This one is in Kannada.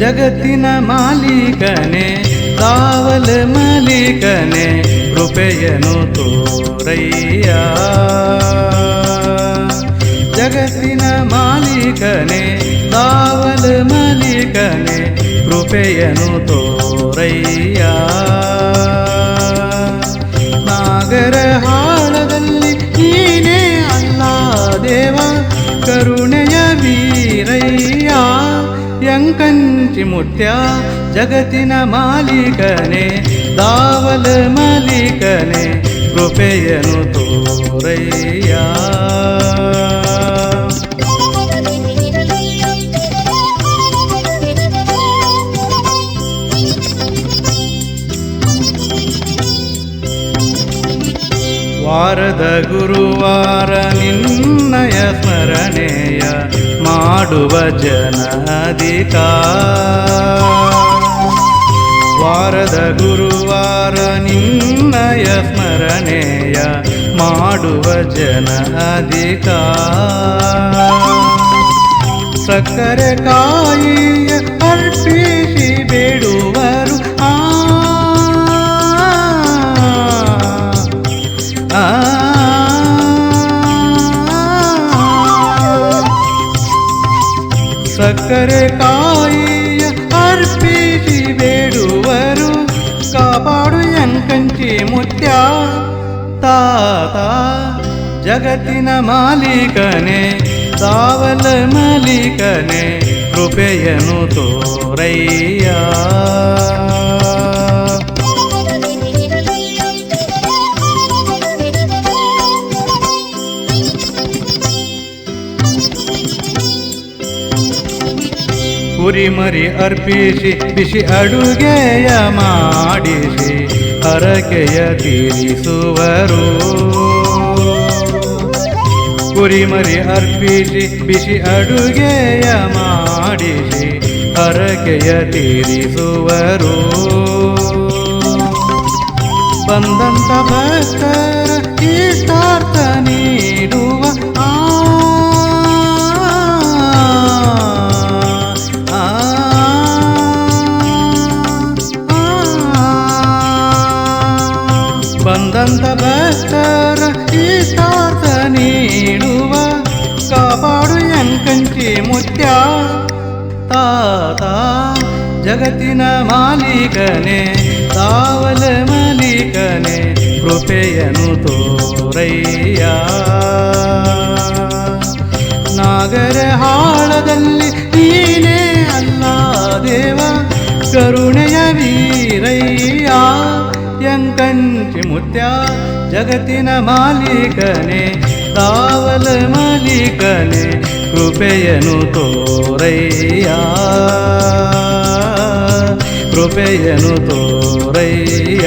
ಜಗತ್ತಿನ ಮಾಲೀಕನೆ ಕಾವಲ ಮಾಲೀಕನೆ ಕೃಪೆಯನು ತೋರಯ್ಯ ಜಗತ್ತಿನ ಮಾಲೀಕನೆ ಕಾವಲ ಮಾಲೀಕನೆ ಕೃಪೆಯನು ತೋರಯ್ಯ ನಾಗರ ಹಾಳದಲ್ಲಿ ನೀನೇ ಅಲ್ಲ ದೇವ ಕರುಣೆಯ ವೀರಯ್ಯ ्यङ्कञ्चिमुर्त्या जगतिन मालिकने दावल मालिकने कृपयनु तोरय्या ವಾರದ ಗುರುವಾರ ನಿನ್ನಯ ಸ್ಮರಣೆಯ ಮಾಡುವ ಜನದಿಕ ವಾರದ ಗುರುವಾರ ನಿನ್ನಯ ಸ್ಮರಣೆಯ ಮಾಡುವ ಜನದಿಕ ಸಕ್ಕರೆ ಕಾಯಿಯ ಸಕ್ಕರೆ ಕಾಯಿಯ ಅರ್ಪಿಸಿ ಬೇಡುವರು ಕಾಪಾಡು ಎಂಕಂಚಿ ಮುತ್ಯ ತಾತ ಜಗತ್ತಿನ ಮಾಲೀಕನೆ ಸಾವಲ ಮಾಲೀಕನೆ ಕೃಪೆಯನು ತೋರಯ್ಯ ಕುರಿಮರಿ ಅರ್ಪಿಸಿ, ಬಿಸಿ ಅಡುಗೆಯ ಮಾಡಿಸಿ, ಹರಕೆಯ ತೀರಿಸುವರು. ಕುರಿಮರಿ ಅರ್ಪಿಸಿ, ಬಿಸಿ ಅಡುಗೆಯ ಮಾಡಿಸಿ, ಹರಕೆಯ ತೀರಿಸುವರು. ಬಂದಂತ ಭಕ್ತರ ಬಂದಂತ ಭಕ್ತರ ಸಾರ್ಥ ನೀಡುವ, ಕಾಪಾಡು ಎಂಕಂಚಿ ಮುತ್ಯ. ತಾತ, ಜಗತ್ತಿನ ಮಾಲೀಕನೆ, ತಾವಲ ಮಾಲೀಕನೆ ಕೃಪೆಯನು ತೋರಯ್ಯ. ನಾಗರ ಹಾಳದಲ್ಲಿ ನೀನೇ ಅಲ್ಲ ದೇವ, ಕರುಣೆಯ ಎಂಕಂಚಿ ಮುತ್ಯ ಜಗತ್ತಿನ ಮಾಲೀಕನೆ ತಾವಲ ಮಾಲೀಕನೆ ಕೃಪೆಯನು ತೋರಯ್ಯ ಕೃಪೆಯನು ತೋರಯ್ಯ